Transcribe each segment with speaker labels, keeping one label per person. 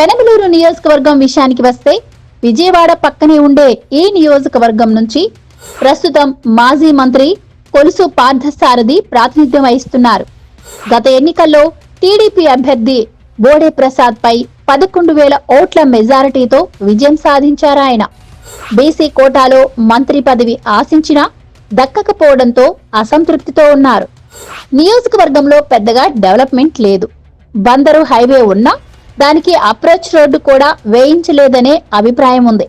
Speaker 1: పెనమలూరు నియోజకవర్గం విషయానికి వస్తే విజయవాడ పక్కనే ఉండే ఈ నియోజకవర్గం నుంచి ప్రస్తుతం మాజీ మంత్రి కొలుసు పార్థసారథి ప్రాతినిధ్యం వహిస్తున్నారు. గత ఎన్నికల్లో టీడీపీ అభ్యర్థి బోడే ప్రసాద్ పై పదకొండు వేల ఓట్ల మెజారిటీతో విజయం సాధించారాయన బీసీ కోటాలో మంత్రి పదవి ఆశించినా దక్కకపోవడంతో అసంతృప్తితో ఉన్నారు. నియోజకవర్గంలో పెద్దగా డెవలప్మెంట్ లేదు. బందరు హైవే ఉన్నా దానికి అప్రోచ్ రోడ్డు కూడా వేయించలేదనే అభిప్రాయం ఉంది.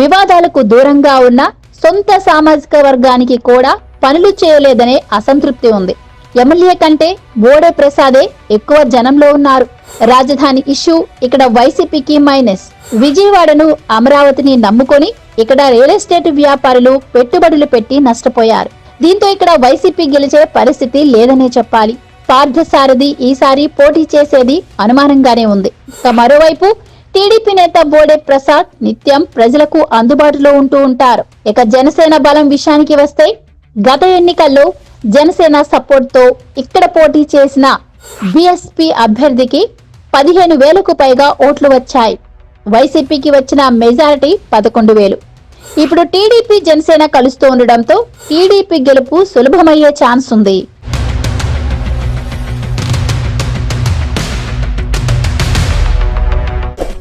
Speaker 1: వివాదాలకు దూరంగా ఉన్న సొంత సామాజిక వర్గానికి కూడా పనులు చేయలేదనే అసంతృప్తి ఉంది. ఎమ్మెల్యే కంటే బోడే ప్రసాదే ఎక్కువ జనంలో ఉన్నారు. రాజధాని ఇష్యూ ఇక్కడ వైసీపీకి మైనస్. విజయవాడను అమరావతిని నమ్ముకొని ఇక్కడ రియల్ ఎస్టేట్ వ్యాపారులు పెట్టుబడులు పెట్టి నష్టపోయారు. దీంతో ఇక్కడ వైసీపీ గెలిచే పరిస్థితి లేదనే చెప్పాలి. పార్థసారథి ఈసారి పోటీ చేసేది అనుమానంగానే ఉంది. ఇక మరోవైపు టీడీపీ నేత బోడే ప్రసాద్ నిత్యం ప్రజలకు అందుబాటులో ఉంటూ ఉంటారు. ఇక జనసేన బలం విషయానికి వస్తే గత ఎన్నికల్లో జనసేన సపోర్ట్తో ఇక్కడ పోటీ చేసిన బీఎస్పీ అభ్యర్థికి పదిహేను వేలకు పైగా ఓట్లు వచ్చాయి. వైసీపీకి వచ్చిన మెజారిటీ పదకొండు వేలు. ఇప్పుడు టీడీపీ జనసేన కలుస్తూ ఉండడంతో టీడీపీ గెలుపు సులభమయ్యే ఛాన్స్ ఉంది.